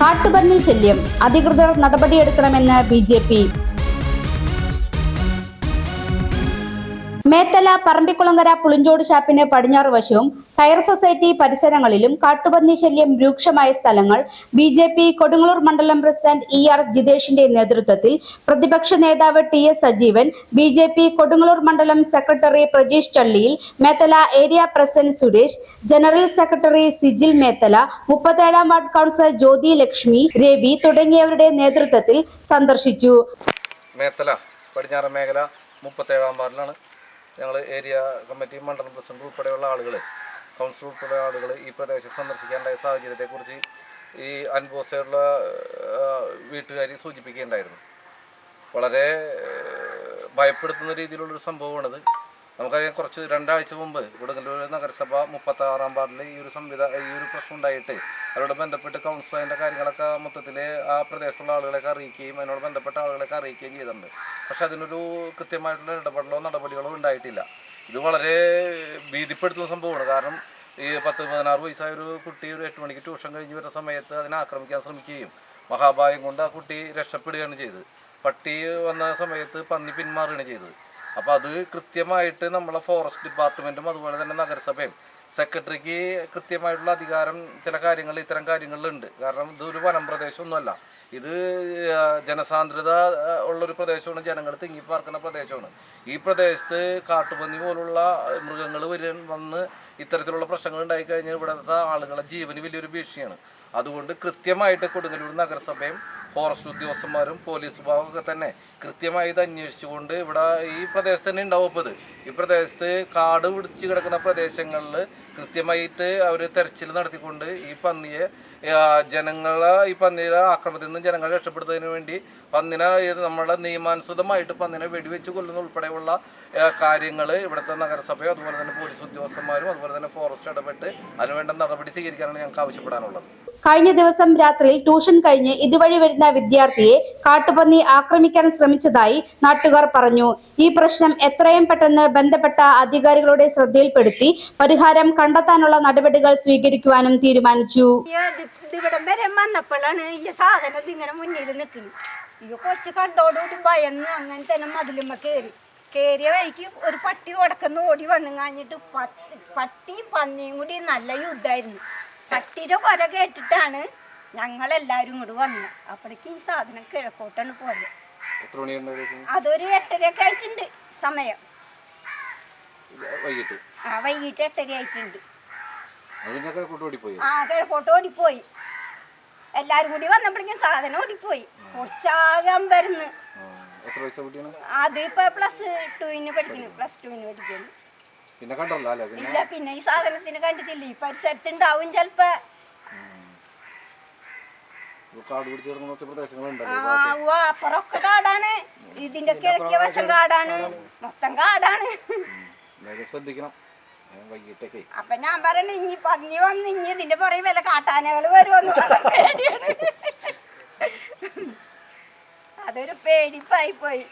കാട്ടുപന്നി ശല്യം. അധികൃതർ നടപടിയെടുക്കണമെന്ന് B J P. Methala Parambikulangara Pulinchode ഷാപ്പിന് പടിഞ്ഞാറ് വശവും ടയർ സൊസൈറ്റി പരിസരങ്ങളിലും കാട്ടുപന്നി ശല്യം രൂക്ഷമായ സ്ഥലങ്ങൾ ബി ജെ പി കൊടുങ്ങല്ലൂർ മണ്ഡലം പ്രസിഡന്റ് ഇ ആർ ജിതേഷിന്റെ നേതൃത്വത്തിൽ പ്രതിപക്ഷ നേതാവ് T S Sajeevan B J P Kodungallur മണ്ഡലം secretary Prajeesh Challiyil Methala area president Suresh general secretary Sijil Methala മുപ്പത്തേഴാം ward councillor Jyothi Lakshmi Ravi തുടങ്ങിയവരുടെ നേതൃത്വത്തിൽ സന്ദർശിച്ചു. മേത്തല പടിഞ്ഞാറ് മേഖല മുപ്പത്തേഴാം വാർഡിലാണ്. ഞങ്ങൾ ഏരിയ കമ്മിറ്റി മണ്ഡലം പ്രസിഡന്റ് ഉൾപ്പെടെയുള്ള ആളുകൾ കൗൺസിൽ ഉൾപ്പെടെയുള്ള ആളുകൾ ഈ പ്രദേശം സന്ദർശിക്കേണ്ട സാഹചര്യത്തെക്കുറിച്ച് ഈ അൻബോസയുള്ള വീട്ടുകാരി സൂചിപ്പിക്കുകയുണ്ടായിരുന്നു. വളരെ ഭയപ്പെടുത്തുന്ന രീതിയിലുള്ളൊരു സംഭവമാണിത്. നമുക്കറിയാം കുറച്ച് രണ്ടാഴ്ച മുമ്പ് കൊടുങ്ങല്ലൂർ നഗരസഭ മുപ്പത്തി ആറാം വാർഡിൽ ഈ ഒരു സംവിധാ ഈ ഒരു പ്രശ്നം ഉണ്ടായിട്ട് അതിനോട് ബന്ധപ്പെട്ട് കൗൺസിലറിന്റെ കാര്യങ്ങളൊക്കെ മൊത്തത്തിൽ ആ പ്രദേശത്തുള്ള ആളുകളെയൊക്കെ അറിയിക്കുകയും അതിനോട് ബന്ധപ്പെട്ട ആളുകളെയൊക്കെ അറിയിക്കുകയും ചെയ്തിട്ടുണ്ട്. പക്ഷെ അതിനൊരു കൃത്യമായിട്ടുള്ള ഇടപെടലോ നടപടികളോ ഉണ്ടായിട്ടില്ല. ഇത് വളരെ ഭീതിപ്പെടുത്തുന്ന സംഭവമാണ്. കാരണം ഈ പത്ത് പതിനാറ് വയസ്സായ ഒരു കുട്ടി ഒരു എട്ട് മണിക്ക് ട്യൂഷൻ കഴിഞ്ഞ് വരുന്ന സമയത്ത് അതിനെ ആക്രമിക്കാൻ ശ്രമിക്കുകയും മഹാഭായം കൊണ്ട് ആ കുട്ടി രക്ഷപ്പെടുകയാണ് ചെയ്തത്. പട്ടി വന്ന സമയത്ത് പന്നി പിന്മാറുകയാണ് ചെയ്തത്. അപ്പോൾ അത് കൃത്യമായിട്ട് നമ്മളെ ഫോറസ്റ്റ് ഡിപ്പാർട്ട്മെന്റും അതുപോലെ തന്നെ നഗരസഭയും സെക്രട്ടറിക്ക് കൃത്യമായിട്ടുള്ള അധികാരം ചില കാര്യങ്ങൾ ഇത്തരം കാര്യങ്ങളിലുണ്ട്. കാരണം ഇതൊരു വനം പ്രദേശമൊന്നുമല്ല. ഇത് ജനസാന്ദ്രത ഉള്ളൊരു പ്രദേശമാണ്. ജനങ്ങൾ തിങ്ങിപ്പാർക്കുന്ന പ്രദേശമാണ്. ഈ പ്രദേശത്ത് കാട്ടുപന്നി പോലുള്ള മൃഗങ്ങൾ വരാൻ വന്ന് ഇത്തരത്തിലുള്ള പ്രശ്നങ്ങൾ ഉണ്ടായിക്കഴിഞ്ഞാൽ ഇവിടുത്തെ ആളുകളുടെ ജീവന് വലിയൊരു ഭീഷണിയാണ്. അതുകൊണ്ട് കൃത്യമായിട്ട് കൊടുങ്ങല്ലൂർ നഗരസഭയും ഫോറസ്റ്റ് ഉദ്യോഗസ്ഥന്മാരും പോലീസ് വിഭാഗമൊക്കെ തന്നെ കൃത്യമായി ഇത് അന്വേഷിച്ചുകൊണ്ട് ഇവിടെ ഈ പ്രദേശത്ത് തന്നെ ഉണ്ടാവും ഇത്. ഈ പ്രദേശത്ത് കാട് പിടിച്ച് കിടക്കുന്ന പ്രദേശങ്ങളിൽ കൃത്യമായിട്ട് അവർ തെരച്ചിൽ നടത്തിക്കൊണ്ട് ഈ പന്നിയെ ജനങ്ങളെ ഈ പന്നിയുടെ ആക്രമണത്തിൽ നിന്ന് ജനങ്ങളെ രക്ഷപ്പെടുത്തുന്നതിന് വേണ്ടി പന്നിനെ നമ്മളെ നിയമാനുസൃതമായിട്ട് പന്നിനെ വെടിവെച്ച് കൊല്ലുന്ന ഉൾപ്പെടെയുള്ള കാര്യങ്ങൾ ഇവിടുത്തെ നഗരസഭയും അതുപോലെ തന്നെ പോലീസ് ഉദ്യോഗസ്ഥന്മാരും അതുപോലെ തന്നെ ഫോറസ്റ്റ് ഇടപെട്ട് അതിനുവേണ്ട നടപടി സ്വീകരിക്കാനാണ് ഞങ്ങൾക്ക് ആവശ്യപ്പെടാനുള്ളത്. കഴിഞ്ഞ ദിവസം രാത്രിയിൽ ട്യൂഷൻ കഴിഞ്ഞ് ഇതുവഴി വരുന്ന വിദ്യാർത്ഥിയെ കാട്ടുപന്നി ആക്രമിക്കാൻ ശ്രമിച്ചതായി നാട്ടുകാർ പറഞ്ഞു. ഈ പ്രശ്നം എത്രയും പെട്ടെന്ന് ബന്ധപ്പെട്ട അധികാരികളുടെ ശ്രദ്ധയിൽപ്പെടുത്തി പരിഹാരം കണ്ടെത്താനുള്ള നടപടികൾ സ്വീകരിക്കുവാനും തീരുമാനിച്ചു. ഇവിടം വരെ വന്നപ്പോഴാണ് ഈ സാധനം ഇതിങ്ങനെ മുന്നിൽ നിൽക്കുന്നത് ഈ കൊച്ചു കണ്ടോടുകൂടി ഭയന്ന് അങ്ങനെ തന്നെ മതിലുമ്മ കയറി. കയറിയ വഴിക്ക് ഒരു പട്ടി ഉടക്കുന്ന ഓടി വന്നു കഴിഞ്ഞിട്ട് പട്ടിയും പന്നിയും കൂടി നല്ല യുദ്ധമായിരുന്നു. പട്ടിയുടെ കൊര കേട്ടിട്ടാണ് ഞങ്ങളെല്ലാവരും കൂടി വന്നത്. അപ്പോഴേക്ക് ഈ സാധനം കിഴക്കോട്ടാണ് പോയത്. അതൊരു എട്ടരയൊക്കെ ആയിട്ടുണ്ട് സമയം. വൈകിട്ട്. ആ വൈകിട്ട് എട്ടര ആയിട്ടുണ്ട്. ആ കിഴക്കോട്ട് ഓടിപ്പോയി. എല്ലാരും കൂടി വന്നപ്പോഴേക്കും സാധനം ഓടിപ്പോയി. കുറച്ചാകാൻ വരുന്നു. അത് ഇപ്പൊ പ്ലസ് ടുവിന് പഠിക്കുന്നു പ്ലസ് ടുവിന് പഠിക്കുന്നു. പിന്നെ കണ്ടല്ലോ ഇല്ല പിന്നെ ഈ സാധനത്തിന് കണ്ടിട്ടില്ല. ഈ പരിസരത്ത് ഉണ്ടാവും ചെലപ്പോ. അപ്പുറമൊക്കെ കാടാണ്. ഇതിന്റെ കിഴക്കിയ വശം കാടാണ്. മൊത്തം കാടാണ്. എന്തായാലും ശ്രദ്ധിക്കണം. ഏ, വൈകിട്ടൊക്കെ. അപ്പൊ ഞാൻ പറയണ ഇനി പന്നി വന്ന് ഇനി ഇതിന്റെ പുറകെ വല്ല കാട്ടാനകൾ വരുമെന്ന് പേടിയാണ് അതൊരു പേടിപ്പായി പോയി